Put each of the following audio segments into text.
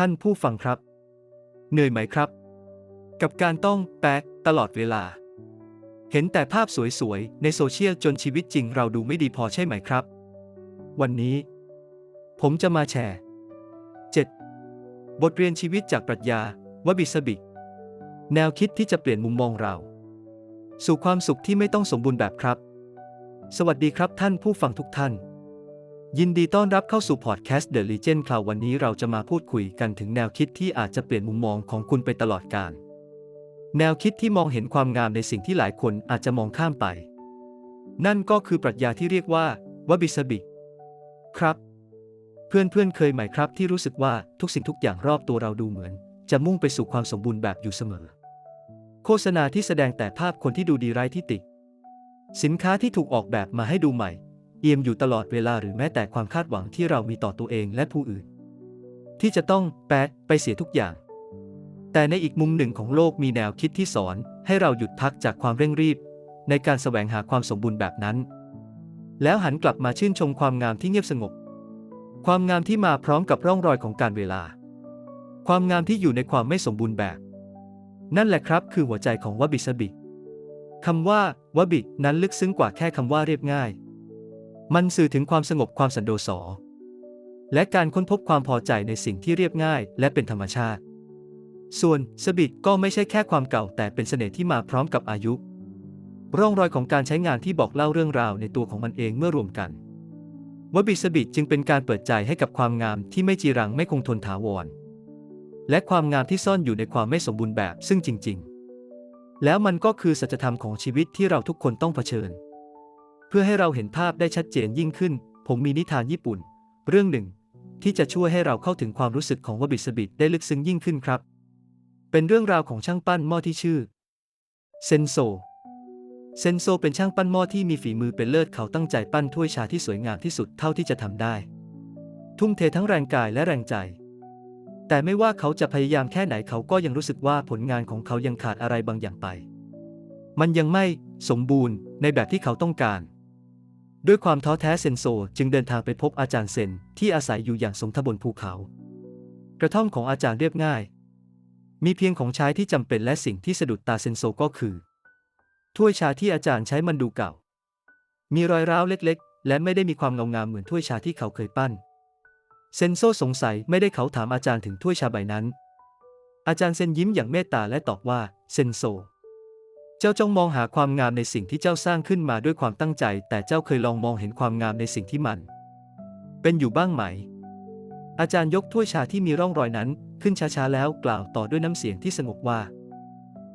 ท่านผู้ฟังครับ เหนื่อยไหมครับ กับการต้องแปะตลอดเวลา เห็นแต่ภาพสวยๆ ในโซเชียลจนชีวิตจริงเราดูไม่ดีพอใช่ไหมครับ วันนี้ ผมจะมาแชร์ 7. บทเรียนชีวิตจากปรัชญาวบิสบิกแนวคิดที่จะเปลี่ยนมุมมองเรา สู่ความสุขที่ไม่ต้องสมบูรณ์แบบครับ สวัสดีครับท่านผู้ฟังทุกท่าน ยินดีต้อนรับเข้าสู่พอดแคสต์ The Legend Cloud วันนี้เราจะมาพูดคุยกันถึงแนวคิดที่อาจจะเปลี่ยนมุมมองของคุณไปตลอดกาล แนวคิดที่มองเห็นความงามในสิ่งที่หลายคนอาจจะมองข้ามไป นั่นก็คือปรัชญาที่เรียกว่าวบิสบิครับ เพื่อนเพื่อนๆเคยไหมครับที่รู้สึกว่าทุกสิ่งทุกอย่างรอบตัวเราดูเหมือน จะมุ่งไปสู่ความสมบูรณ์แบบอยู่เสมอ โฆษณาที่แสดงแต่ภาพคนที่ดูดีไร้ที่ติ สินค้าที่ถูกออกแบบมาให้ดูใหม่ เอี่ยมอยู่ตลอดเวลาหรือแม้แต่ความคาดหวังที่เรามีต่อตัวเองและผู้อื่น ที่จะต้องแปะไปเสียทุกอย่าง แต่ในอีกมุมหนึ่งของโลกมีแนวคิดที่สอน ให้เราหยุดพักจากความเร่งรีบ ในการแสวงหาความสมบูรณ์แบบนั้น แล้วหันกลับมาชื่นชมความงามที่เงียบสงบ ความงามที่มาพร้อมกับร่องรอยของการเวลา ความงามที่อยู่ในความไม่สมบูรณ์แบบ นั่นแหละครับคือหัวใจของวบิสบิคำว่าวบินั้นลึกซึ้งกว่าแค่คำว่าเรียบง่าย มันสื่อถึงความสงบความสันโดษและการค้นพบความพอใจในสิ่งที่เรียบง่าย และเป็นธรรมชาติ ส่วนสบิกก็ไม่ใช่แค่ความเก่าแต่เป็นเสน่ห์ที่มาพร้อมกับอายุ ร่องรอยของการใช้งานที่บอกเล่าเรื่องราวในตัวของมันเองเมื่อรวมกันวบิสบิกจึงเป็นการเปิดใจให้กับความงามที่ไม่จีรังไม่คงทนถาวร และความงามที่ซ่อนอยู่ในความไม่สมบูรณ์แบบซึ่งจริง ๆ แล้วมันก็คือสัจธรรมของชีวิตที่เราทุกคนต้องเผชิญ เพื่อให้เราเห็นภาพได้ชัดเจนยิ่งขึ้น ผมมีนิทานญี่ปุ่น เรื่องหนึ่ง ที่จะช่วยให้เราเข้าถึงความรู้สึกของวบิสบิกได้ลึกซึ้งยิ่งขึ้นครับ เป็นเรื่องราวของช่างปั้นหม้อที่ชื่อ เซนโซ เซนโซเป็นช่างปั้นหม้อที่มีฝีมือเป็นเลิศเขาตั้งใจปั้นถ้วยชาที่สวยงามที่สุดเท่าที่จะทำได้ ทุ่มเททั้งแรงกายและแรงใจ แต่ไม่ว่าเขาจะพยายามแค่ไหนเขาก็ยังรู้สึกว่าผลงานของเขายังขาดอะไรบางอย่างไป มันยังไม่สมบูรณ์ในแบบที่เขาต้องการ ด้วยความท้อแท้เซนโซจึงเดินทางไปพบอาจารย์เซนที่อาศัยอยู่อย่างสมทบนภูเขา กระท่อมของอาจารย์เรียบง่าย มีเพียงของใช้ที่จำเป็นและสิ่งที่สะดุดตาเซนโซก็คือ ถ้วยชาที่อาจารย์ใช้มันดูเก่า มีรอยร้าวเล็กๆ และไม่ได้มีความเงางามเหมือนถ้วยชาที่เขาเคยปั้น เซนโซสงสัยไม่ได้เขาถามอาจารย์ถึงถ้วยชาใบนั้น อาจารย์เซนยิ้มอย่างเมตตาและตอบว่าเซนโซ จ้าจงมองหาความงามในสิ่งที่เจ้าสร้างขึ้นมาด้วยความตั้งใจ แต่เจ้าเคยลองมองเห็นความงามในสิ่งที่มัน เป็นอยู่บ้างไหม อาจารย์ยกถ้วยชาที่มีร่องรอยนั้น ขึ้นช้าๆแล้วกล่าวต่อด้วยน้ำเสียงที่สงบว่า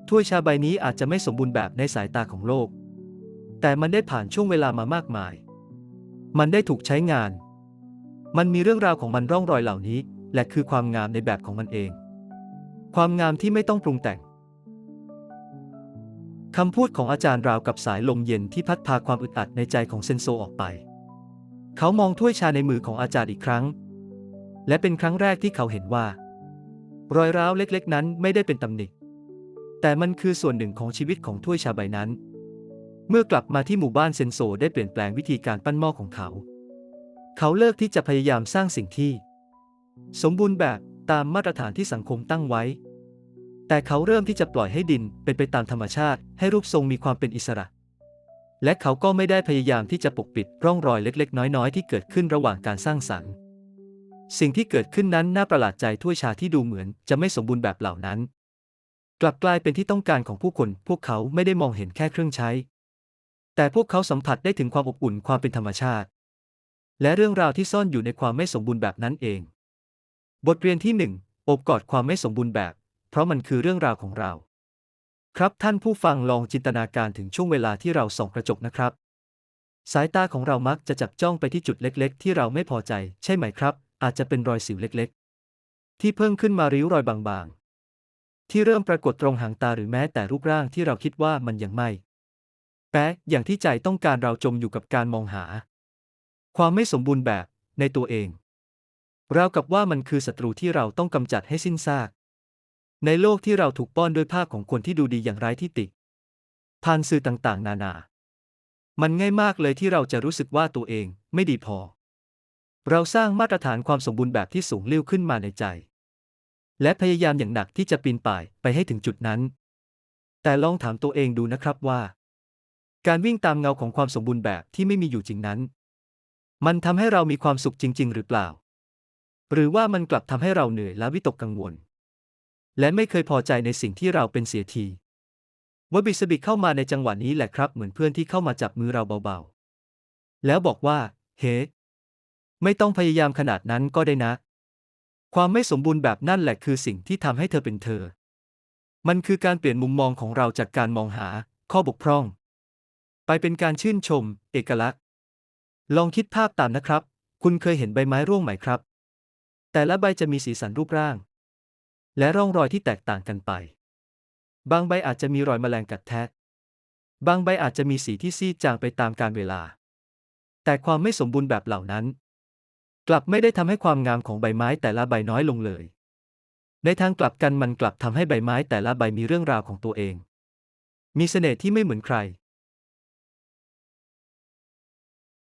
ถ้วยชาใบนี้อาจจะไม่สมบูรณ์แบบในสายตาของโลก แต่มันได้ผ่านช่วงเวลามามากมาย มันได้ถูกใช้งาน มันมีเรื่องราวของมันร่องรอยเหล่านี้ และคือความงามในแบบของมันเอง ความงามที่ไม่ต้องปรุงแต่ง คำพูดของอาจารย์ราวกับสายลมเย็นที่พัดพาความอึดอัดในใจของเซนโซออกไป เขามองถ้วยชาในมือของอาจารย์อีกครั้ง และเป็นครั้งแรกที่เขาเห็นว่า รอยร้าวเล็กๆ นั้นไม่ได้เป็นตำหนิ แต่มันคือส่วนหนึ่งของชีวิตของถ้วยชาใบนั้น เมื่อกลับมาที่หมู่บ้านเซนโซได้เปลี่ยนแปลงวิธีการปั้นหม้อของเขา เขาเลิกที่จะพยายามสร้างสิ่งที่ สมบูรณ์แบบตามมาตรฐานที่สังคมตั้งไว้ แต่เขาเริ่มที่จะปล่อยให้ดินเป็นไปตามธรรมชาติ ให้รูปทรงมีความเป็นอิสระ และเขาก็ไม่ได้พยายามที่จะปกปิดร่องรอยเล็ก ๆ น้อย ๆ ที่เกิดขึ้นระหว่างการสร้างสรรค์ สิ่งที่เกิดขึ้นนั้นน่าประหลาดใจถ้วยชาที่ดูเหมือนจะไม่สมบูรณ์แบบเหล่านั้น กลับกลายเป็นที่ต้องการของผู้คน พวกเขาไม่ได้มองเห็นแค่เครื่องใช้ แต่พวกเขาสัมผัสได้ถึงความอบอุ่นความเป็นธรรมชาติ และเรื่องราวที่ซ่อนอยู่ในความไม่สมบูรณ์แบบนั้นเอง บทเรียนที่หนึ่งอบกอดความไม่สมบูรณ์แบบ เพราะมันคือเรื่องราวของเรา ครับท่านผู้ฟังลองจินตนาการถึงช่วงเวลาที่เราส่องกระจกนะครับ สายตาของเรามักจะจับจ้องไปที่จุดเล็กๆ ที่เราไม่พอใจ ใช่ไหมครับ อาจจะเป็นรอยสิวเล็กๆ ที่เพิ่มขึ้นมาริ้วรอยบางๆ ที่เริ่มปรากฏตรงหางตาหรือแม้แต่รูปร่างที่เราคิดว่ามันยังไม่แปะอย่างที่ใจต้องการเราจมอยู่กับการมองหา ความไม่สมบูรณ์แบบในตัวเองราวกับว่ามันคือศัตรูที่เราต้องกำจัดให้สิ้นซาก ในโลกที่เราถูกป้อนด้วยภาพของคนที่ดูดีอย่างไร้ที่ติผ่านสื่อต่างๆ นานา มันง่ายมากเลยที่เราจะรู้สึกว่าตัวเองไม่ดีพอ เราสร้างมาตรฐานความสมบูรณ์แบบที่สูงลิ่วขึ้นมาในใจ และพยายามอย่างหนักที่จะปีนป่ายไปให้ถึงจุดนั้น แต่ลองถามตัวเองดูนะครับว่า การวิ่งตามเงาของความสมบูรณ์แบบที่ไม่มีอยู่จริงนั้น มันทำให้เรามีความสุขจริง ๆ หรือเปล่า หรือว่ามันกลับทำให้เราเหนื่อยและวิตกกังวล และไม่เคยพอใจในสิ่งที่เราเป็นเสียทีวบิสบิเข้ามาในจังหวะนี้แหละครับ เหมือนเพื่อนที่เข้ามาจับมือเราเบาๆ แล้วบอกว่า เฮ้ไม่ต้องพยายามขนาดนั้นก็ได้นะ ความไม่สมบูรณ์แบบนั่นแหละคือสิ่งที่ทำให้เธอเป็นเธอ มันคือการเปลี่ยนมุมมองของเราจากการมองหา ข้อบกพร่อง ไปเป็นการชื่นชม เอกลักษณ์ ลองคิดภาพตามนะครับ คุณเคยเห็นใบไม้ร่วงไหมครับ แต่ละใบจะมีสีสันรูปร่าง และร่องรอยที่แตกต่างกันไป บางใบอาจจะมีรอยแมลงกัดแทะ บางใบอาจจะมีสีที่ซีดจางไปตามกาลเวลา แต่ความไม่สมบูรณ์แบบเหล่านั้น กลับไม่ได้ทำให้ความงามของใบไม้แต่ละใบน้อยลงเลย ในทางกลับกันมันกลับทำให้ใบไม้แต่ละใบมีเรื่องราวของตัวเอง มีเสน่ห์ที่ไม่เหมือนใคร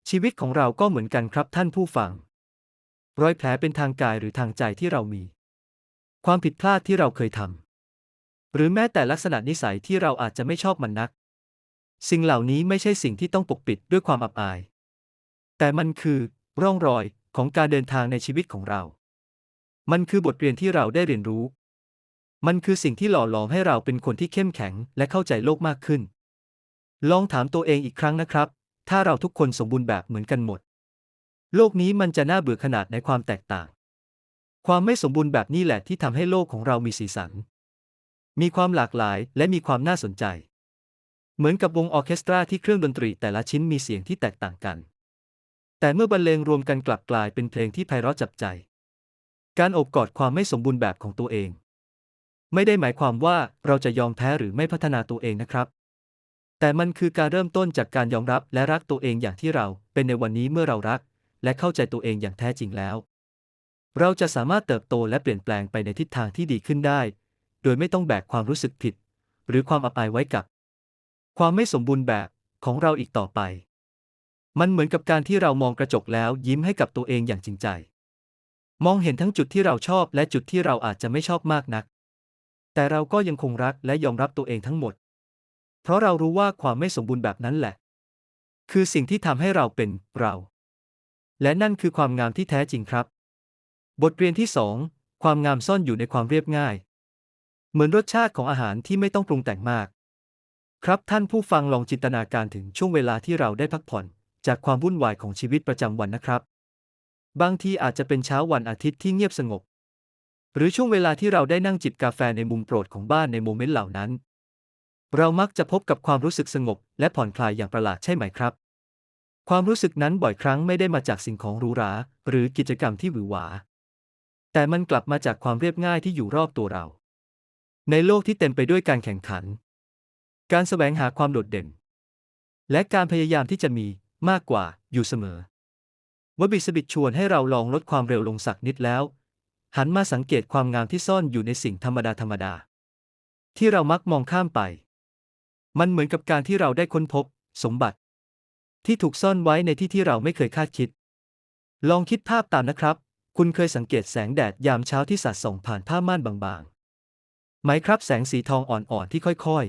ชีวิตของเราก็เหมือนกันครับท่านผู้ฟัง รอยแผลเป็นทางกายหรือทางใจที่เรามี ความผิดพลาดที่เราเคยทำหรือแม้แต่ลักษณะนิสัยที่เราอาจจะไม่ชอบมันนัก สิ่งเหล่านี้ไม่ใช่สิ่งที่ต้องปกปิดด้วยความอับอาย แต่มันคือ ร่องรอยของการเดินทางในชีวิตของเรา มันคือบทเรียนที่เราได้เรียนรู้ มันคือสิ่งที่หล่อหลอมให้เราเป็นคนที่เข้มแข็งและเข้าใจโลกมากขึ้น ลองถามตัวเองอีกครั้งนะครับ ถ้าเราทุกคนสมบูรณ์แบบเหมือนกันหมด โลกนี้มันจะน่าเบื่อขนาดในความแตกต่าง ความไม่สมบูรณ์แบบนี้แหละที่ทำให้โลกของเรามีสีสัน มีความหลากหลายและมีความน่าสนใจ เหมือนกับวงออเคสตราที่เครื่องดนตรีแต่ละชิ้นมีเสียงที่แตกต่างกัน แต่เมื่อบรรเลงรวมกันกลับกลายเป็นเพลงที่ไพเราะจับใจ การอบกอดความไม่สมบูรณ์แบบของตัวเอง ไม่ได้หมายความว่าเราจะยอมแพ้หรือไม่พัฒนาตัวเองนะครับ แต่มันคือการเริ่มต้นจากการยอมรับและรักตัวเองอย่างที่เราเป็นในวันนี้เมื่อเรารัก และเข้าใจตัวเองอย่างแท้จริงแล้ว เราจะสามารถเติบโตและเปลี่ยนแปลงไปในทิศทางที่ดีขึ้นได้ โดยไม่ต้องแบกความรู้สึกผิด หรือความอับอายไว้กับ ความไม่สมบูรณ์แบบของเราอีกต่อไป มันเหมือนกับการที่เรามองกระจกแล้วยิ้มให้กับตัวเองอย่างจริงใจ มองเห็นทั้งจุดที่เราชอบและจุดที่เราอาจจะไม่ชอบมากนัก แต่เราก็ยังคงรักและยอมรับตัวเองทั้งหมด เพราะเรารู้ว่าความไม่สมบูรณ์แบบนั้นแหละ คือสิ่งที่ทำให้เราเป็นเรา และนั่นคือความงามที่แท้จริงครับ บทเรียนที่สองความงามซ่อนอยู่ในความเรียบง่าย เหมือนรสชาติของอาหารที่ไม่ต้องปรุงแต่งมาก ครับท่านผู้ฟังลองจินตนาการถึงช่วงเวลาที่เราได้พักผ่อน จากความวุ่นวายของชีวิตประจำวันนะครับ บางทีอาจจะเป็นเช้าวันอาทิตย์ที่เงียบสงบ หรือช่วงเวลาที่เราได้นั่งจิบกาแฟในมุมโปรดของบ้านในโมเมนต์เหล่านั้น เรามักจะพบกับความรู้สึกสงบ และผ่อนคลายอย่างประหลาดใช่ไหมครับ ความรู้สึกนั้นบ่อยครั้งไม่ได้มาจากสิ่งของหรูหรา หรือกิจกรรมที่หวือหวา แต่มันกลับมาจากความเรียบง่ายที่อยู่รอบตัวเรา ในโลกที่เต็มไปด้วยการแข่งขัน การแสวงหาความโดดเด่น และการพยายามที่จะมีมากกว่าอยู่เสมอวบิสบิดชวนให้เราลองลดความเร็วลงสักนิดแล้ว หันมาสังเกตความงามที่ซ่อนอยู่ในสิ่งธรรมดาธรรมดา ที่เรามักมองข้ามไป มันเหมือนกับการที่เราได้ค้นพบ สมบัติ ที่ถูกซ่อนไว้ในที่ที่เราไม่เคยคาดคิด ลองคิดภาพตามนะครับ คุณเคยสังเกตแสงแดดยามเช้าที่สาดส่องผ่านผ้าม่านบางๆ ไหมครับแสงสีทองอ่อนๆที่ค่อย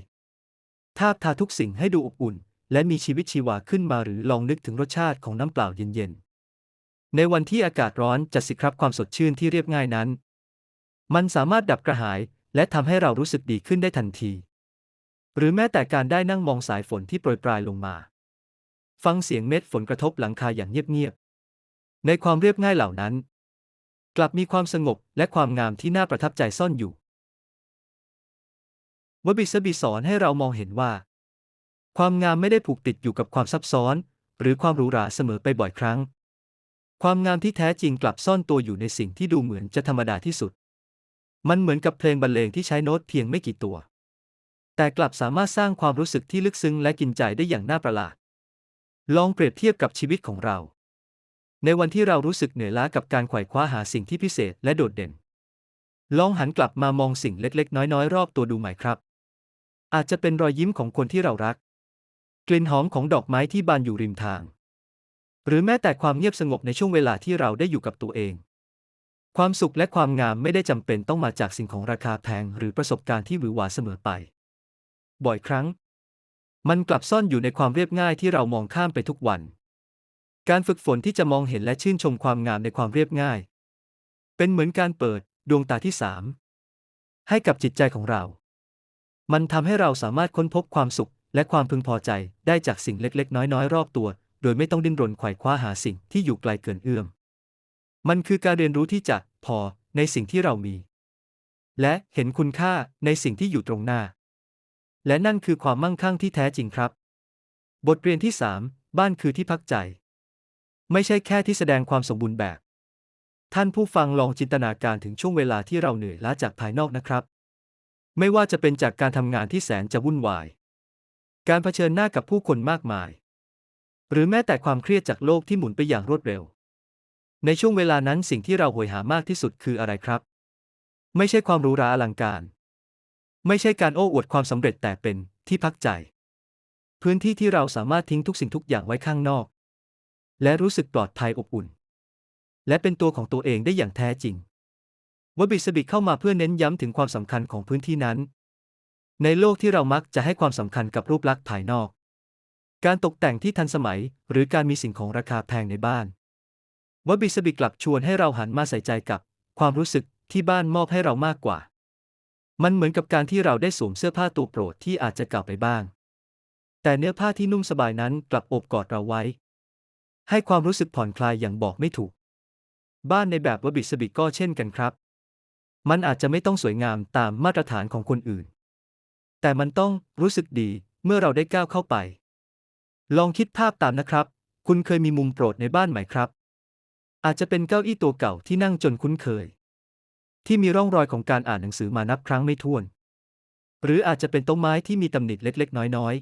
ๆ ทาบทาทุกสิ่งให้ดูอบอุ่น และมีชีวิตชีวาขึ้นมาหรือลองนึกถึงรสชาติของน้ำเปล่าเย็นๆ ในวันที่อากาศร้อนจัดสิครับความสดชื่นที่เรียบง่ายนั้น มันสามารถดับกระหายและทำให้เรารู้สึกดีขึ้นได้ทันที หรือแม้แต่การได้นั่งมองสายฝนที่โปรยปลายลงมา ฟังเสียงเม็ดฝนกระทบหลังคาอย่างเงียบๆ ในความเรียบง่ายเหล่านั้น กลับมีความสงบและความงามที่น่าประทับใจซ่อนอยู่วบิสบิสอนให้เรามองเห็นว่า ความงามไม่ได้ผูกติดอยู่กับความซับซ้อน หรือความหรูหราเสมอไปบ่อยครั้ง ความงามที่แท้จริงกลับซ่อนตัวอยู่ในสิ่งที่ดูเหมือนจะธรรมดาที่สุด มันเหมือนกับเพลงบรรเลงที่ใช้โน้ตเพียงไม่กี่ตัว แต่กลับสามารถสร้างความรู้สึกที่ลึกซึ้งและกินใจได้อย่างน่าประหลาด ลองเปรียบเทียบกับชีวิตของเรา ในวันที่เรารู้สึกเหนื่อยล้ากับการไขว่คว้าหาสิ่งที่พิเศษและโดดเด่น ลองหันกลับมามองสิ่งเล็กๆ น้อยๆ รอบตัวดูใหม่ครับ อาจจะเป็นรอยยิ้มของคนที่เรารัก กลิ่นหอมของดอกไม้ที่บานอยู่ริมทาง หรือแม้แต่ความเงียบสงบในช่วงเวลาที่เราได้อยู่กับตัวเอง ความสุขและความงามไม่ได้จำเป็นต้องมาจากสิ่งของราคาแพงหรือประสบการณ์ที่หวือหวาเสมอไป บ่อยครั้ง มันกลับซ่อนอยู่ในความเรียบง่ายที่เรามองข้ามไปทุกวัน การฝึกฝนที่จะมองเห็นและชื่นชมความงามในความเรียบง่าย เป็นเหมือนการเปิดดวงตาที่สามให้กับจิตใจของเรา มันทำให้เราสามารถค้นพบความสุข และความพึงพอใจได้จากสิ่งเล็กๆ น้อยๆ รอบตัว โดยไม่ต้องดิ้นรนไขว่คว้าหาสิ่งที่อยู่ไกลเกินเอื้อม มันคือการเรียนรู้ที่จะพอในสิ่งที่เรามี และเห็นคุณค่าในสิ่งที่อยู่ตรงหน้า และนั่นคือความมั่งคั่งที่แท้จริงครับ บทเรียนที่ 3 บ้านคือที่พักใจ ไม่ใช่แค่ที่แสดงความสมบูรณ์แบบ ท่านผู้ฟังลองจินตนาการถึงช่วงเวลาที่เราเหนื่อยล้าจากภายนอกนะครับ ไม่ว่าจะเป็นจากการทำงานที่แสนจะวุ่นวาย การเผชิญหน้ากับผู้คนมากมาย หรือแม้แต่ความเครียดจากโลกที่หมุนไปอย่างรวดเร็ว ในช่วงเวลานั้นสิ่งที่เราโหยหามากที่สุดคืออะไรครับ ไม่ใช่ความหรูหราอลังการ ไม่ใช่การโอ้อวดความสำเร็จแต่เป็นที่พักใจ พื้นที่ที่เราสามารถทิ้งทุกสิ่งทุกอย่างไว้ข้างนอก และรู้สึกปลอดภัยอบอุ่น และเป็นตัวของตัวเองได้อย่างแท้จริงวบิสบิเข้ามาเพื่อเน้นย้ำถึงความสำคัญของพื้นที่นั้น ในโลกที่เรามักจะให้ความสำคัญกับรูปลักษณ์ภายนอก การตกแต่งที่ทันสมัย หรือการมีสิ่งของราคาแพงในบ้านวบิสบิกลับชวนให้เราหันมาใส่ใจกับ ความรู้สึกที่บ้านมอบให้เรามากกว่า มันเหมือนกับการที่เราได้สวมเสื้อผ้าตัวโปรดที่อาจจะเก่าไปบ้าง แต่เนื้อผ้าที่นุ่มสบายนั้นกลับอบกอดเราไว้ ให้ความรู้สึกผ่อนคลายอย่างบอกไม่ถูก บ้านในแบบวบิสบิก็เช่นกันครับ มันอาจจะไม่ต้องสวยงามตามมาตรฐานของคนอื่น แต่มันต้องรู้สึกดีเมื่อเราได้ก้าวเข้าไป ลองคิดภาพตามนะครับ คุณเคยมีมุมโปรดในบ้านไหมครับ อาจจะเป็นเก้าอี้ตัวเก่าที่นั่งจนคุ้นเคย ที่มีร่องรอยของการอ่านหนังสือมานับครั้งไม่ถ้วน หรืออาจจะเป็นต้นไม้ที่มีตำหนิเล็กๆ น้อย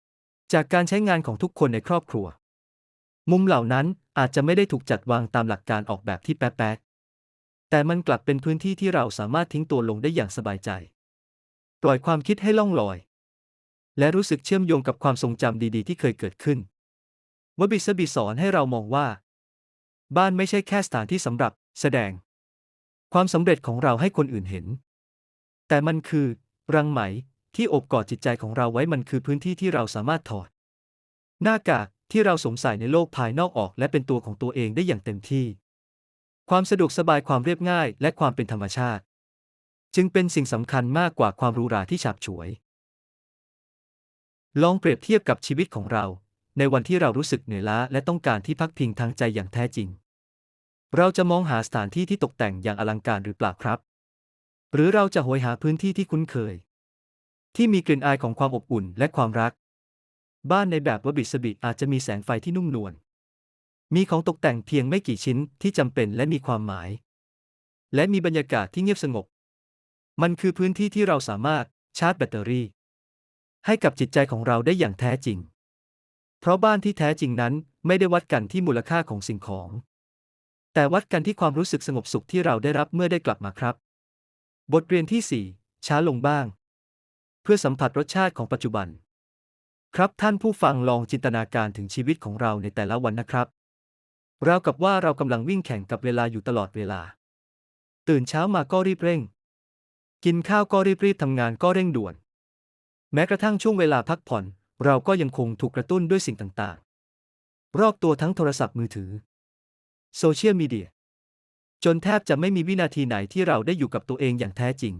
ๆ จากการใช้งานของทุกคนในครอบครัว มุมเหล่านั้นอาจจะไม่ได้ถูกจัดวางตามหลักการออกแบบที่แป๊ะๆแต่มันกลับเป็นพื้นที่ที่เราสามารถทิ้งตัวลงได้อย่างสบายใจ ปล่อยความคิดให้ล่องลอย และรู้สึกเชื่อมโยงกับความทรงจำดีๆ ที่เคยเกิดขึ้นวบิสบิสอนให้เรามองว่า บ้านไม่ใช่แค่สถานที่สำหรับแสดง ความสำเร็จของเราให้คนอื่นเห็น แต่มันคือ รังไหมที่อบกอดจิตใจของเราไว้มันคือพื้นที่ที่เราสามารถถอด หน้ากาก ที่เราสวมใส่ในโลกภายนอกออก และเป็นตัวของตัวเองได้อย่างเต็มที่ ความสะดวกสบายความเรียบง่าย และความเป็นธรรมชาติ จึงเป็นสิ่งสำคัญมากกว่าความรูหราที่ฉาบฉวย ลองเปรียบเทียบกับชีวิตของเรา ในวันที่เรารู้สึกเหนื่อยล้าและต้องการที่พักพิงทางใจอย่างแท้จริง เราจะมองหาสถานที่ที่ตกแต่งอย่างอลังการหรือเปล่าครับ หรือเราจะโหยหาพื้นที่ที่คุ้นเคย ที่มีกลิ่นอายของความอบอุ่นและความรัก บ้านในแบบวบิสบิอาจจะมีแสงไฟที่นุ่มนวล มีของตกแต่งเพียงไม่กี่ชิ้นที่จำเป็นและมีความหมาย และมีบรรยากาศที่เงียบสงบ มันคือพื้นที่ที่เราสามารถชาร์จแบตเตอรี่ ให้กับจิตใจของเราได้อย่างแท้จริง เพราะบ้านที่แท้จริงนั้นไม่ได้วัดกันที่มูลค่าของสิ่งของ แต่วัดกันที่ความรู้สึกสงบสุขที่เราได้รับเมื่อได้กลับมาครับ บทเรียนที่ 4 ช้าลงบ้าง เพื่อสัมผัสรสชาติของปัจจุบัน ครับท่านผู้ฟังลองจินตนาการถึงชีวิตของเราในแต่ละวันนะครับ เรากับว่าเรากำลังวิ่งแข่งกับเวลาอยู่ตลอดเวลา ตื่นเช้ามาก็รีบเร่ง กินข้าวก็รีบรีบทำงานก็เร่งด่วน แม้กระทั่งช่วงเวลาพักผ่อน เราก็ยังคงถูกกระตุ้นด้วยสิ่งต่างๆ รอบตัวทั้งโทรศัพท์มือถือ โซเชียลมีเดีย จนแทบจะไม่มีวินาทีไหนที่เราได้อยู่กับตัวเองอย่างแท้จริง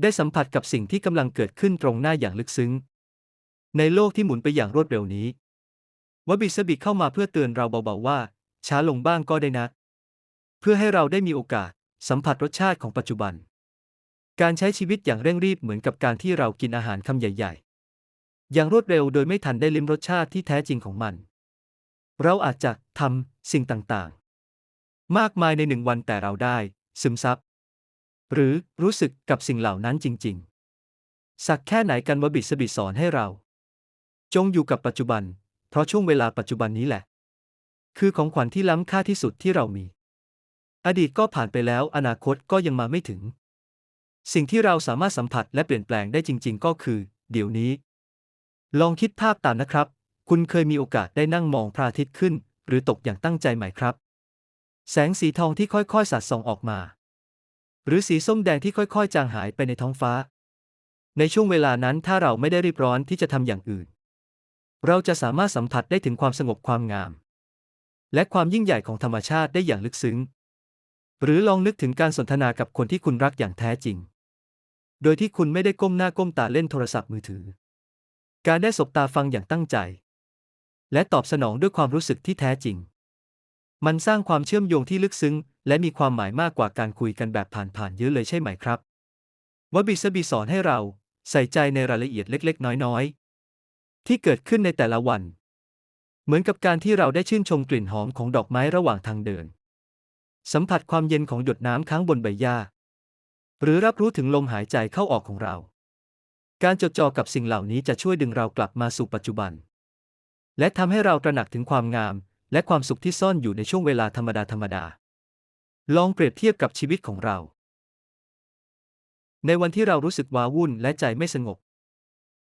ได้สัมผัสกับสิ่งที่กำลังเกิดขึ้นตรงหน้าอย่างลึกซึ้ง ในโลกที่หมุนไปอย่างรวดเร็วนี้วบิสบิเข้ามาเพื่อเตือนเราเบาๆว่า ช้าลงบ้างก็ได้นะ เพื่อให้เราได้มีโอกาส สัมผัสรสชาติของปัจจุบัน การใช้ชีวิตอย่างเร่งรีบเหมือนกับการที่เรากินอาหารคำใหญ่ ๆ อย่างรวดเร็วโดยไม่ทันได้ลิ้มรสชาติที่แท้จริงของมัน เราอาจจะทำสิ่งต่างๆ มากมายในหนึ่งวันแต่เราได้ ซึมซับ หรือรู้สึกกับสิ่งเหล่านั้นจริง ๆ สักแค่ไหนกันวบิสบิสอนให้เรา จงอยู่กับปัจจุบัน เพราะช่วงเวลาปัจจุบันนี้แหละ คือของขวัญที่ล้ำค่าที่สุดที่เรามี อดีตก็ผ่านไปแล้ว อนาคตก็ยังมาไม่ถึง สิ่งที่เราสามารถสัมผัสและเปลี่ยนแปลงได้จริง ๆ ก็คือ เดี๋ยวนี้ ลองคิดภาพตามนะครับ คุณเคยมีโอกาสได้นั่งมองพระอาทิตย์ขึ้น หรือตกอย่างตั้งใจไหมครับ แสงสีทองที่ค่อยๆสัดส่องออกมา หรือสีส้มแดงที่ค่อยๆ จางหายไปในท้องฟ้า ในช่วงเวลานั้นถ้าเราไม่ได้รีบร้อนที่จะทำอย่างอื่น เราจะสามารถสัมผัสได้ถึงความสงบความงาม และความยิ่งใหญ่ของธรรมชาติได้อย่างลึกซึ้ง หรือลองนึกถึงการสนทนากับคนที่คุณรักอย่างแท้จริง โดยที่คุณไม่ได้ก้มหน้าก้มตาเล่นโทรศัพท์มือถือ การได้สบตาฟังอย่างตั้งใจ และตอบสนองด้วยความรู้สึกที่แท้จริง มันสร้างความเชื่อมโยงที่ลึกซึ้ง และมีความหมายมากกว่าการคุยกันแบบผ่านๆเยอะเลยใช่ไหมครับวบิสบีสอนให้เราใส่ใจในรายละเอียดเล็ก ๆ น้อย ๆ ที่เกิดขึ้นในแต่ละวัน เหมือนกับการที่เราได้ชื่นชมกลิ่นหอมของดอกไม้ระหว่างทางเดิน สัมผัสความเย็นของหยดน้ำค้างบนใบหญ้า หรือรับรู้ถึงลมหายใจเข้าออกของเรา การจดจ่อกับสิ่งเหล่านี้จะช่วยดึงเรากลับมาสู่ปัจจุบัน และทำให้เราตระหนักถึงความงาม และความสุขที่ซ่อนอยู่ในช่วงเวลาธรรมดาธรรมดาลองเปรียบเทียบกับชีวิตของเรา ในวันที่เรารู้สึกว้าวุ่นและใจไม่สงบ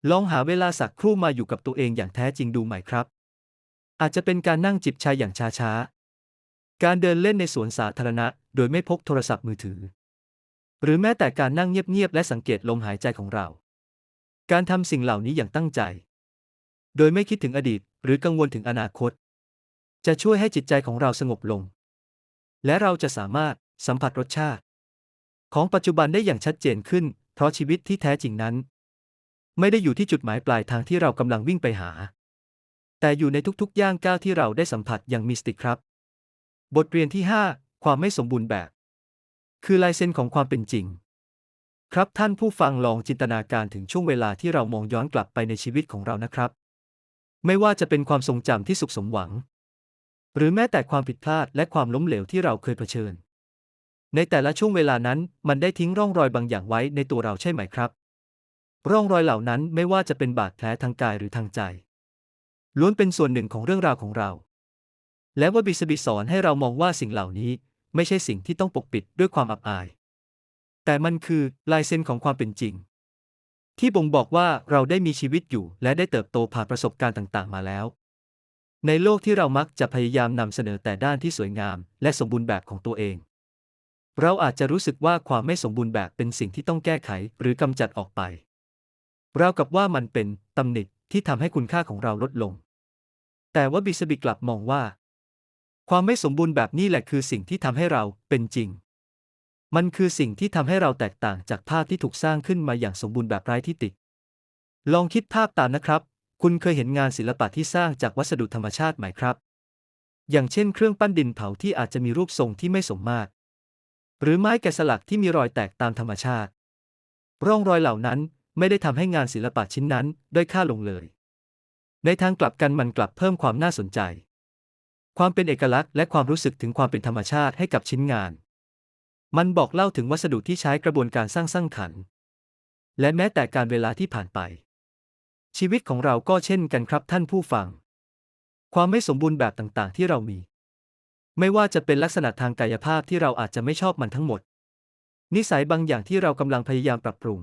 ลองหาเวลาสักครู่มาอยู่กับตัวเองอย่างแท้จริงดูไหมครับ อาจจะเป็นการนั่งจิบชาอย่างช้าๆ การเดินเล่นในสวนสาธารณะ โดยไม่พกโทรศัพท์มือถือ หรือแม้แต่การนั่งเงียบๆและสังเกตลมหายใจของเรา การทำสิ่งเหล่านี้อย่างตั้งใจ โดยไม่คิดถึงอดีตหรือกังวลถึงอนาคต จะช่วยให้จิตใจของเราสงบลง และเราจะสามารถสัมผัสรสชาติ ของปัจจุบันได้อย่างชัดเจนขึ้น เพราะชีวิตที่แท้จริงนั้น ไม่ได้อยู่ที่จุดหมายปลายทางที่เรากำลังวิ่งไปหา แต่อยู่ในทุกๆ ย่างก้าวที่เราได้สัมผัสอย่างมีสติครับ บทเรียนที่ 5 ความไม่สมบูรณ์แบบ คือลายเซ็นของความเป็นจริง ครับท่านผู้ฟังลองจินตนาการถึงช่วงเวลาที่เรามองย้อนกลับไปในชีวิตของเรานะครับ ไม่ว่าจะเป็นความทรงจำที่สุขสมหวัง หรือแม้แต่ความผิดพลาดและความล้มเหลวที่เราเคยเผชิญ ในแต่ละช่วงเวลานั้นมันได้ทิ้งร่องรอยบางอย่างไว้ในตัวเราใช่ไหมครับ ร่องรอยเหล่านั้นไม่ว่าจะเป็นบาดแผลทางกายหรือทางใจ ล้วนเป็นส่วนหนึ่งของเรื่องราวของเรา และว่าบิสบิสอนให้เรามองว่าสิ่งเหล่านี้ไม่ใช่สิ่งที่ต้องปกปิดด้วยความอับอาย แต่มันคือลายเซ็นของความเป็นจริง ที่บ่งบอกว่าเราได้มีชีวิตอยู่ และได้เติบโตผ่านประสบการณ์ต่าง ๆ มาแล้ว ในโลกที่เรามักจะพยายามนำเสนอแต่ด้านที่สวยงาม และสมบูรณ์แบบของตัวเอง เราอาจจะรู้สึกว่าความไม่สมบูรณ์แบบเป็นสิ่งที่ต้องแก้ไขหรือกำจัดออกไป รากับว่ามันเป็นตำหนิที่ทำให้คุณค่าของเราลดลง แต่ว่าบิสบิกลับมองว่า ความไม่สมบูรณ์แบบนี้แหละคือสิ่งที่ทำให้เราเป็นจริง มันคือสิ่งที่ทำให้เราแตกต่างจากภาพที่ถูกสร้างขึ้นมาอย่างสมบูรณ์แบบไร้ที่ติลองคิดภาพตามนะครับ คุณเคยเห็นงานศิลปะที่สร้างจากวัสดุธรรมชาติไหมครับ อย่างเช่น เครื่องปั้นดินเผาที่อาจจะมีรูปทรงที่ไม่สมมาตร หรือไม้แกะสลักที่มีรอยแตกตามธรรมชาติ ร่องรอยเหล่านั้น ไม่ได้ทำให้งานศิลปะชิ้นนั้นด้อยค่าลงเลย ในทางกลับกันมันกลับเพิ่มความน่าสนใจ ความเป็นเอกลักษณ์และความรู้สึกถึงความเป็นธรรมชาติให้กับชิ้นงาน มันบอกเล่าถึงวัสดุที่ใช้กระบวนการสร้างสร้างขัน และแม้แต่การเวลาที่ผ่านไป ชีวิตของเราก็เช่นกันครับท่านผู้ฟัง ความไม่สมบูรณ์แบบต่างๆ ที่เรามี ไม่ว่าจะเป็นลักษณะทางกายภาพที่เราอาจจะไม่ชอบมันทั้งหมด นิสัยบางอย่างที่เรากำลังพยายามปรับปรุง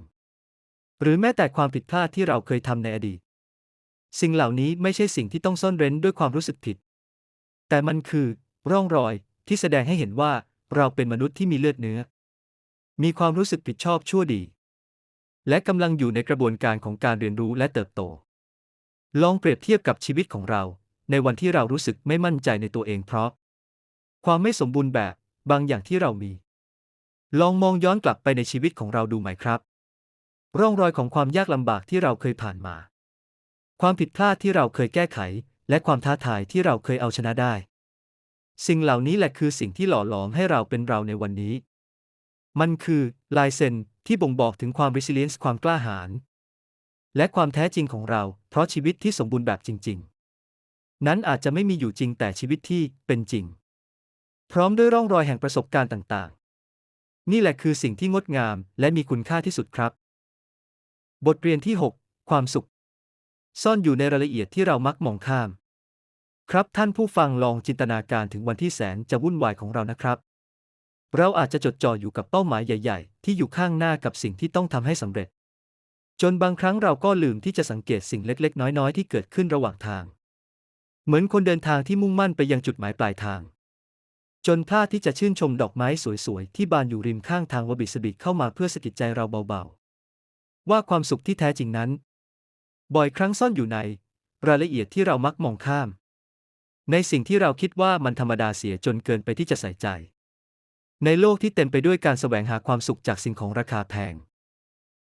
หรือแม้แต่ความผิดพลาดที่เราเคยทำในอดีต สิ่งเหล่านี้ไม่ใช่สิ่งที่ต้องซ่อนเร้นด้วยความรู้สึกผิด แต่มันคือ ร่องรอยที่แสดงให้เห็นว่าเราเป็นมนุษย์ที่มีเลือดเนื้อ มีความรู้สึกผิดชอบชั่วดี และกำลังอยู่ในกระบวนการของการเรียนรู้และเติบโต ลองเปรียบเทียบกับชีวิตของเรา ในวันที่เรารู้สึกไม่มั่นใจในตัวเองเพราะ ความไม่สมบูรณ์แบบบางอย่างที่เรามี ลองมองย้อนกลับไปในชีวิตของเราดูไหมครับ ร่องรอยของความยากลำบากที่เราเคยผ่านมา ความผิดพลาดที่เราเคยแก้ไข และความท้าทายที่เราเคยเอาชนะได้ สิ่งเหล่านี้แหละคือสิ่งที่หล่อหลอมให้เราเป็นเราในวันนี้ มันคือลายเซ็นที่บ่งบอกถึงความ resilience ความกล้าหาญและความแท้จริงของเรา เพราะชีวิตที่สมบูรณ์แบบจริง ๆ นั้นอาจจะไม่มีอยู่จริงแต่ชีวิตที่เป็นจริง พร้อมด้วยร่องรอยแห่งประสบการณ์ต่าง ๆ นี่แหละคือสิ่งที่งดงามและมีคุณค่าที่สุดครับ บทเรียนที่ 6 ความสุข ซ่อนอยู่ในรายละเอียดที่เรามักมองข้าม ครับท่านผู้ฟังลองจินตนาการถึงวันที่แสนจะวุ่นวายของเรานะครับ เราอาจจะจดจ่ออยู่กับเป้าหมายใหญ่ ๆ ที่อยู่ข้างหน้ากับสิ่งที่ต้องทำให้สำเร็จ จนบางครั้งเราก็ลืมที่จะสังเกตสิ่งเล็ก ๆ น้อยๆ ที่เกิดขึ้นระหว่างทาง เหมือนคนเดินทางที่มุ่งมั่นไปยังจุดหมายปลายทาง จนพลาดที่จะชื่นชมดอกไม้สวยๆที่บานอยู่ริมข้างทางวบิสบิเข้ามาเพื่อสะกิดใจเราเบาๆ ว่าความสุขที่แท้จริงนั้น บ่อยครั้งซ่อนอยู่ใน รายละเอียดที่เรามักมองข้าม ในสิ่งที่เราคิดว่ามันธรรมดาเสียจนเกินไปที่จะใส่ใจ ในโลกที่เต็มไปด้วยการแสวงหาความสุขจากสิ่งของราคาแพง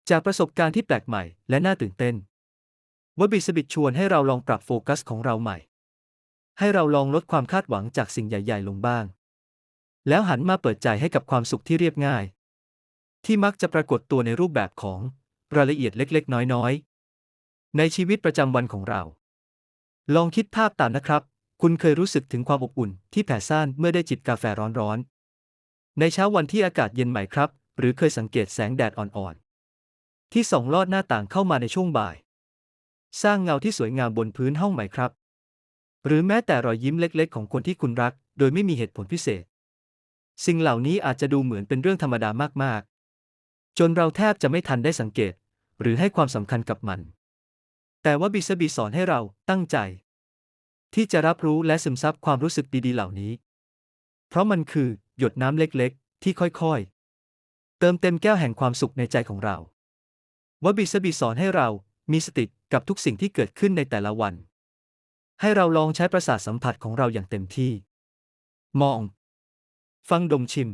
จากประสบการณ์ที่แปลกใหม่และน่าตื่นเต้นวบิสบิชวนให้เราลองปรับโฟกัสของเราใหม่ ให้เราลองลดความคาดหวังจากสิ่งใหญ่ ๆ ลงบ้าง แล้วหันมาเปิดใจให้กับความสุขที่เรียบง่าย ที่มักจะปรากฏตัวในรูปแบบของ รายละเอียดเล็กๆ น้อยๆ ในชีวิตประจำวันของเรา ลองคิดภาพตามนะครับ คุณเคยรู้สึกถึงความอบอุ่นที่แผ่ซ่านเมื่อได้จิบกาแฟร้อนๆ ในเช้าวันที่อากาศเย็นไหม่ครับ หรือเคยสังเกตแสงแดดอ่อนๆ ที่ส่องลอดหน้าต่างเข้ามาในช่วงบ่าย สร้างเงาที่สวยงามบนพื้นห้องไหม่ครับ หรือแม้แต่รอยยิ้มเล็กๆ ของคนที่คุณรัก โดยไม่มีเหตุผลพิเศษ สิ่งเหล่านี้อาจจะดูเหมือนเป็นเรื่องธรรมดามากๆ จนเราแทบจะไม่ทันได้สังเกต หรือให้ความสำคัญกับมัน แต่ว่าบิสบีสอนให้เราตั้งใจ ที่จะรับรู้และซึมซับความรู้สึกดีๆเหล่านี้ เพราะมันคือหยดน้ำเล็กๆ ที่ค่อยๆ เติมเต็มแก้วแห่งความสุขในใจของเราว่าบิสบีสอนให้เรามีสติกับทุกสิ่งที่เกิดขึ้นในแต่ละวัน ให้เราลองใช้ประสาทสัมผัสของเราอย่างเต็มที่ มอง ฟังดมชิม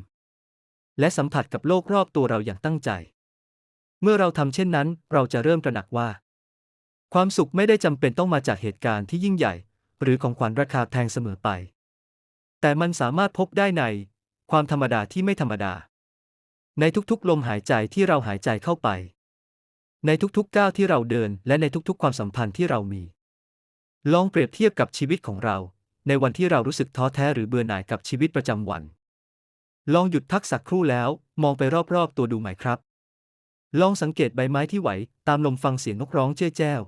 และสัมผัสกับโลกรอบตัวเราอย่างตั้งใจ เมื่อเราทำเช่นนั้น เราจะเริ่มตระหนักว่า ความสุขไม่ได้จำเป็นต้องมาจากเหตุการณ์ที่ยิ่งใหญ่ หรือของขวัญราคาแพงเสมอไป แต่มันสามารถพบได้ใน ความธรรมดาที่ไม่ธรรมดา ในทุกๆ ลมหายใจที่เราหายใจเข้าไป ในทุกๆก้าวที่เราเดิน และในทุกๆ ความสัมพันธ์ที่เรามี ลองเปรียบเทียบกับชีวิตของเรา ในวันที่เรารู้สึกท้อแท้หรือเบื่อหน่ายกับชีวิตประจำวัน ลองหยุดพักสักครู่แล้ว มองไปรอบๆ ตัวดูไหมครับ ลองสังเกตใบไม้ที่ไหว ตามลมฟังเสียงนกร้องเจ้ยแจ้ว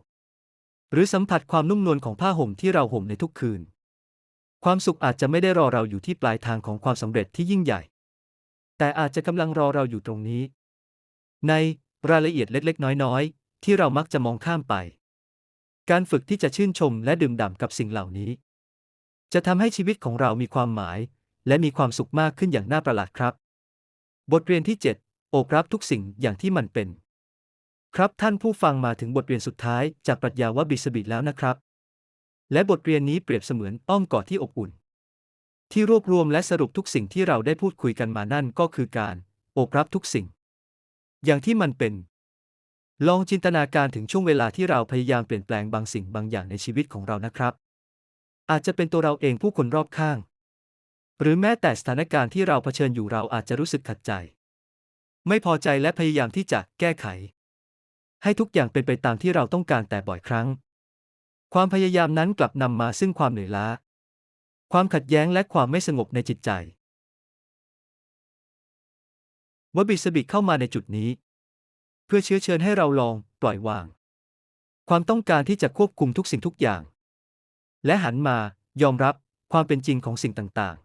หรือสัมผัสความนุ่มนวลของผ้าห่มที่เราห่มในทุกคืน ความสุขอาจจะไม่ได้รอเราอยู่ที่ปลายทางของความสำเร็จที่ยิ่งใหญ่ แต่อาจจะกำลังรอเราอยู่ตรงนี้ ในรายละเอียดเล็กๆ น้อยๆ ที่เรามักจะมองข้ามไป การฝึกที่จะชื่นชมและดื่มด่ำกับสิ่งเหล่านี้ จะทำให้ชีวิตของเรามีความหมาย และมีความสุขมากขึ้นอย่างน่าประหลาดครับ บทเรียนที่ 7 โอบรับทุกสิ่งอย่างที่มันเป็น ครับท่านผู้ฟังมาถึงบทเรียนสุดท้ายจากปรัชญาวบิสบิแล้วนะครับ และบทเรียนนี้เปรียบเสมือนอ้อมกอดที่อบอุ่น ที่รวบรวมและสรุปทุกสิ่งที่เราได้พูดคุยกันมานั่นก็คือการ โอบรับทุกสิ่ง อย่างที่มันเป็น ลองจินตนาการถึงช่วงเวลาที่เราพยายามเปลี่ยนแปลงบางสิ่งบางอย่างในชีวิตของเรานะครับ อาจจะเป็นตัวเราเองผู้คนรอบข้าง หรือแม้แต่สถานการณ์ที่เราเผชิญอยู่เราอาจจะรู้สึกขัดใจ ไม่พอใจและพยายามที่จะแก้ไข ให้ทุกอย่างเป็นไปตามที่เราต้องการแต่บ่อยครั้ง ความพยายามนั้นกลับนำมาซึ่งความเหนื่อยล้า ความขัดแย้งและความไม่สงบในจิตใจวบิสบิเข้ามาในจุดนี้ เพื่อเชื้อเชิญให้เราลองปล่อยวาง ความต้องการที่จะควบคุมทุกสิ่งทุกอย่าง และหันมายอมรับความเป็นจริงของสิ่งต่างๆ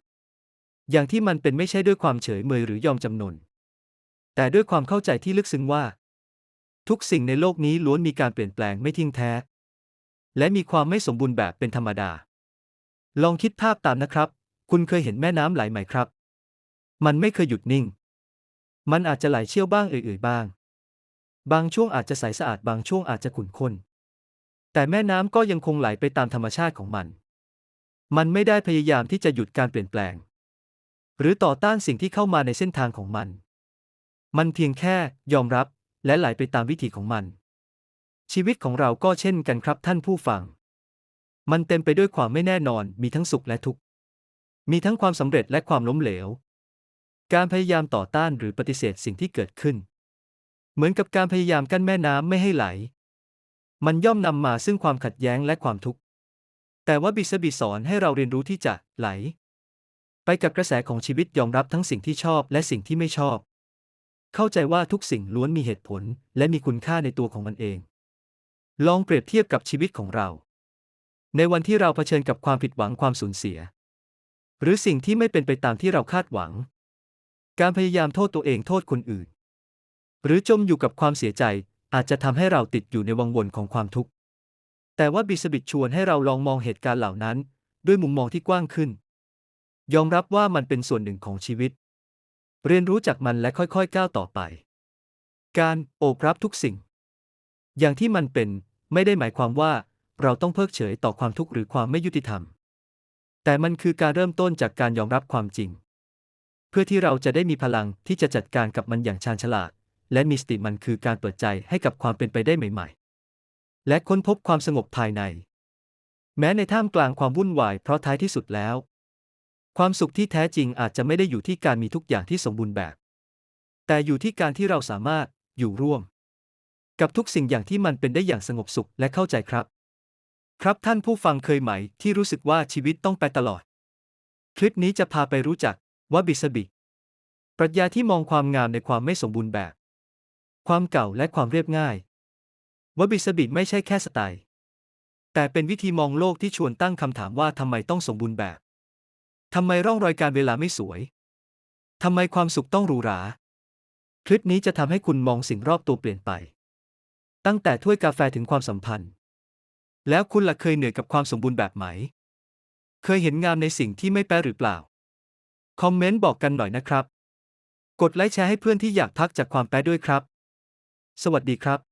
อย่างที่มันเป็นไม่ใช่ด้วยความเฉยเมยหรือยอมจำนน แต่ด้วยความเข้าใจที่ลึกซึ้งว่า ทุกสิ่งในโลกนี้ล้วนมีการเปลี่ยนแปลงไม่ทิ้งแท้ และมีความไม่สมบูรณ์แบบเป็นธรรมดา ลองคิดภาพตามนะครับ คุณเคยเห็นแม่น้ำไหลไหมครับ มันไม่เคยหยุดนิ่ง มันอาจจะไหลเชี่ยวบ้างเอื่อยๆบ้าง บางช่วงอาจจะใสสะอาดบางช่วงอาจจะขุ่นข้น แต่แม่น้ำก็ยังคงไหลไปตามธรรมชาติของมัน มันไม่ได้พยายามที่จะหยุดการเปลี่ยนแปลง หรือต่อต้านสิ่งที่เข้ามาในเส้นทางของมัน มันเพียงแค่ยอมรับและไหลไปตามวิถีของมัน ชีวิตของเราก็เช่นกันครับท่านผู้ฟัง มันเต็มไปด้วยความไม่แน่นอน มีทั้งสุขและทุกข์ มีทั้งความสำเร็จและความล้มเหลว การพยายามต่อต้านหรือปฏิเสธสิ่งที่เกิดขึ้น เหมือนกับการพยายามกั้นแม่น้ำไม่ให้ไหล มันย่อมนำมาซึ่งความขัดแย้งและความทุกข์ แต่ว่าบิสบิสอนให้เราเรียนรู้ที่จะไหล ไปกับกระแสของชีวิตยอมรับทั้งสิ่งที่ชอบและสิ่งที่ไม่ชอบ เข้าใจว่าทุกสิ่งล้วนมีเหตุผล และมีคุณค่าในตัวของมันเอง ลองเปรียบเทียบกับชีวิตของเรา ในวันที่เราเผชิญกับความผิดหวังความสูญเสีย หรือสิ่งที่ไม่เป็นไปตามที่เราคาดหวัง การพยายามโทษตัวเองโทษคนอื่น หรือจมอยู่กับความเสียใจอาจจะทำให้เราติดอยู่ในวังวนของความทุกข์แต่ว่าบิสบิทชวนให้เราลองมองเหตุการณ์เหล่านั้น ด้วยมุมมองที่กว้างขึ้น ยอมรับว่ามันเป็นส่วนหนึ่งของชีวิต เรียนรู้จากมันและค่อยๆ ก้าวต่อไป การโอบรับทุกสิ่ง อย่างที่มันเป็นไม่ได้หมายความว่าเราต้องเพิกเฉยต่อความทุกข์หรือความไม่ยุติธรรม แต่มันคือการเริ่มต้นจากการยอมรับความจริง เพื่อที่เราจะได้มีพลังที่จะจัดการกับมันอย่างชาญฉลาด และมีสติมันคือการเปิดใจให้กับความเป็นไปได้ใหม่ ๆ และค้นพบความสงบภายใน แม้ในท่ามกลางความวุ่นวายเพราะท้ายที่สุดแล้ว ความสุขที่แท้จริงอาจจะไม่ได้อยู่ที่การมีทุกอย่างที่สมบูรณ์แบบ แต่อยู่ที่การที่เราสามารถอยู่ร่วม กับทุกสิ่งอย่างที่มันเป็นได้อย่างสงบสุขและเข้าใจครับ ครับท่านผู้ฟังเคยไหมที่รู้สึกว่าชีวิตต้องไปตลอด คลิปนี้จะพาไปรู้จักว่าบิสบิปรัชญาที่มองความงามในความไม่สมบูรณ์แบบ ความเก่าและความเรียบง่ายว่าบิสบิไม่ใช่แค่สไตล์ แต่เป็นวิธีมองโลกที่ชวนตั้งคำถามว่าทำไมต้องสมบูรณ์แบบ ทำไมร่องรอยการเวลาไม่สวย ทำไมความสุขต้องหรูหรา คลิปนี้จะทำให้คุณมองสิ่งรอบตัวเปลี่ยนไป ตั้งแต่ถ้วยกาแฟถึงความสัมพันธ์ แล้วคุณล่ะเคยเหนื่อยกับความสมบูรณ์แบบไหม เคยเห็นงามในสิ่งที่ไม่แปรหรือเปล่า คอมเมนต์บอกกันหน่อยนะครับ กดไลค์แชร์ให้เพื่อนที่อยากพักจากความแปรด้วยครับ สวัสดีครับ